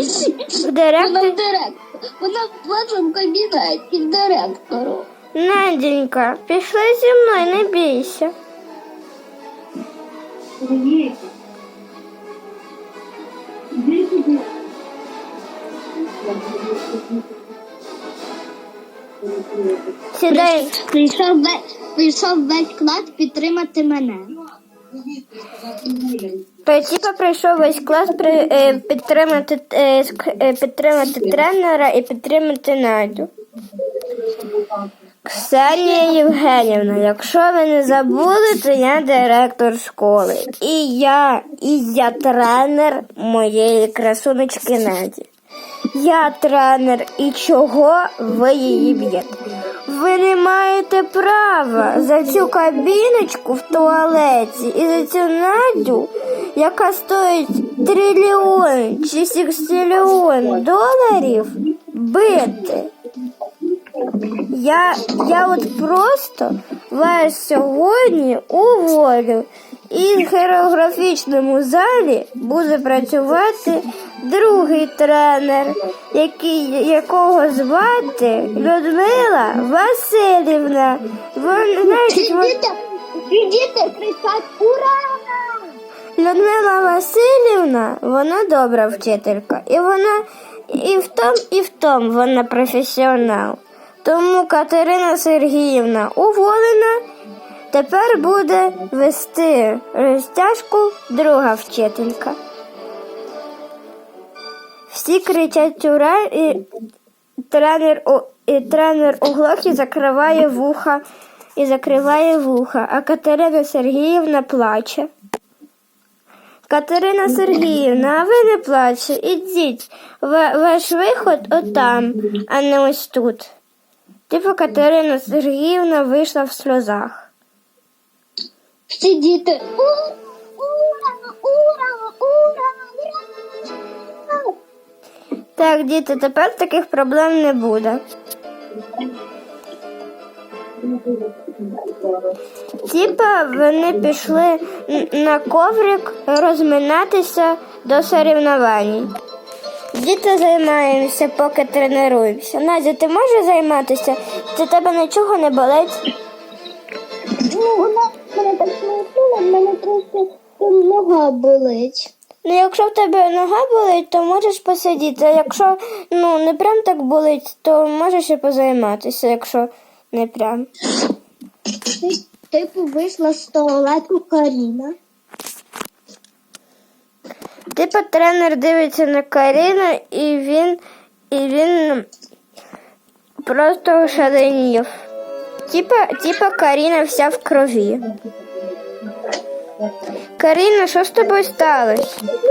Вона в директор. Вона в вашому кабінеті в директору. Наденька, пішли зі мною, не бійся. Сідай. Прийшов весь, прийшов весь клас підтримати мене. Типа прийшов весь клас при, е, підтримати, е, е, підтримати тренера і підтримати Надю. Ксенія Євгенівна, якщо ви не забули, то я директор школи. І я, і я тренер моєї красунечки Наді. Я тренер, і чого ви її б'єте? Ви не маєте права за цю кабіночку в туалеті і за цю Надю, яка стоїть трильйон чи сікстильйон доларів, бити. Я, я от просто вас сьогодні уволю. І в хореографічному залі буде працювати другий тренер, який, якого звати Людмила Васильівна. Вон, знаєте, вон- Діти, діти кричать ура! Людмила Васильівна, вона добра вчителька, і вона і в том, і в том вона професіонал. Тому Катерина Сергіївна уволена. Тепер буде вести розтяжку друга вчителька. Всі кричать ура, і тренер, у- і тренер у глохі закриває вуха і закриває вуха, а Катерина Сергіївна плаче. Катерина Сергіївна, а ви не плачте, ідіть. Ваш виход отам, а не ось тут. Типу Катерина Сергіївна вийшла в сльозах. Всі діти ура, ура, ура, ура, ура! Так, діти, тепер таких проблем не буде. Типа вони пішли на коврик розминатися до соревнувань. Діти займаємося, поки тренуємося. Надя, ти можеш займатися? Чи тебе нічого не болить? Ну, вона мене так смутила, в мене просто нога болить. Ну, якщо в тебе нога болить, то можеш посидіти. А якщо ну, не прям так болить, то можеш і позайматися, якщо не прям. Типу вийшла з туалету Каріна. Типа тренер дивиться на Каріну і він, і він просто ошаленів. Типа, типа Каріна вся в крові. Каріна, що з тобою сталося?